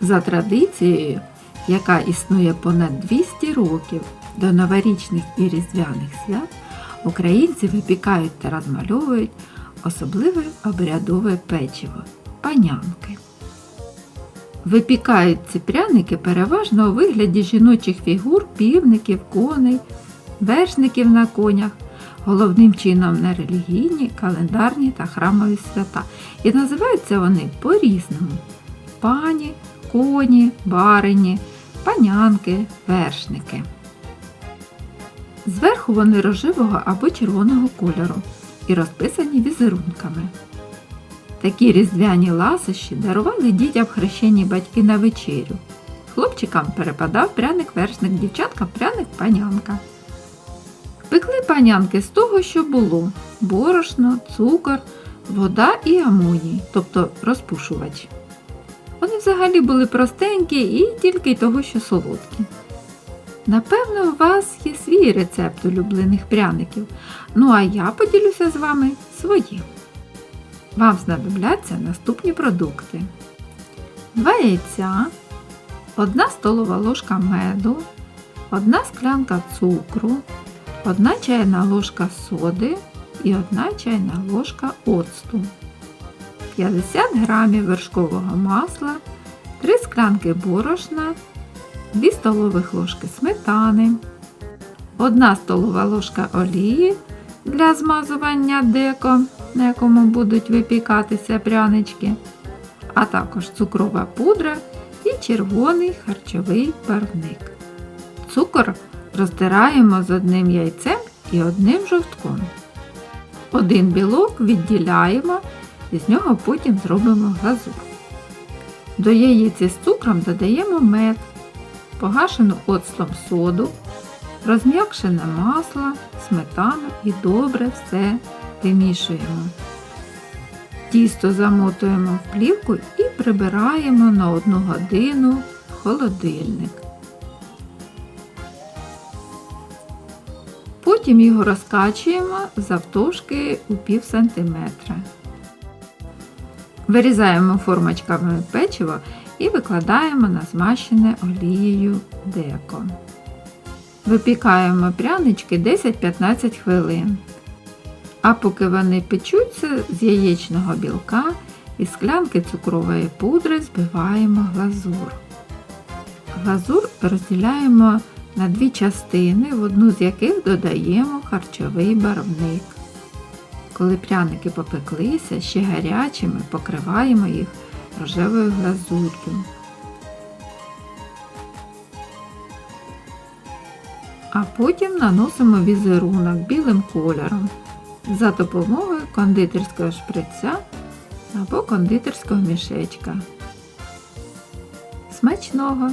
За традицією, яка існує понад 200 років до новорічних і різдвяних свят, українці випікають та розмальовують особливе обрядове печиво панянки. Випікають ці пряники переважно у вигляді жіночих фігур, півників, коней, вершників на конях, головним чином на релігійні, календарні та храмові свята. І називаються вони по-різному: пані, коні, барині, панянки, вершники. Зверху вони рожевого або червоного кольору і розписані візерунками. Такі різдвяні ласощі дарували дітям хрещені батьки на вечерю. Хлопчикам перепадав пряник-вершник, дівчаткам пряник-панянка. Пекли панянки з того, що було: борошно, цукор, вода і амоній, тобто розпушувач. Взагалі були простенькі і тільки й того, що солодкі. Напевно, у вас є свій рецепт улюблених пряників. Ну а я поділюся з вами своїм. Вам знадобляться наступні продукти: 2 яйця, 1 столова ложка меду, 1 склянка цукру, 1 чайна ложка соди і 1 чайна ложка оцту, 50 грамів вершкового масла, 3 склянки борошна, 2 столових ложки сметани, 1 столова ложка олії для змазування деко, на якому будуть випікатися прянички, а також цукрова пудра і червоний харчовий барвник. Цукор роздираємо з одним яйцем і одним жовтком. Один білок відділяємо і з нього потім зробимо глазур. До яєць із цукром додаємо мед, погашену оцтом соду, розм'якшене масло, сметану і добре все вимішуємо. Тісто замотуємо в плівку і прибираємо на 1 годину в холодильник. Потім його розкачуємо завтовшки у пів сантиметра. Вирізаємо формочками печиво і викладаємо на змащене олією деко. Випікаємо прянички 10-15 хвилин. А поки вони печуться з яєчного білка і склянки цукрової пудри збиваємо глазур. Глазур розділяємо на дві частини, в одну з яких додаємо харчовий барвник. Коли пряники попеклися, ще гарячими покриваємо їх рожевою глазур'ю. А потім наносимо візерунок білим кольором за допомогою кондитерського шприця або кондитерського мішечка. Смачного!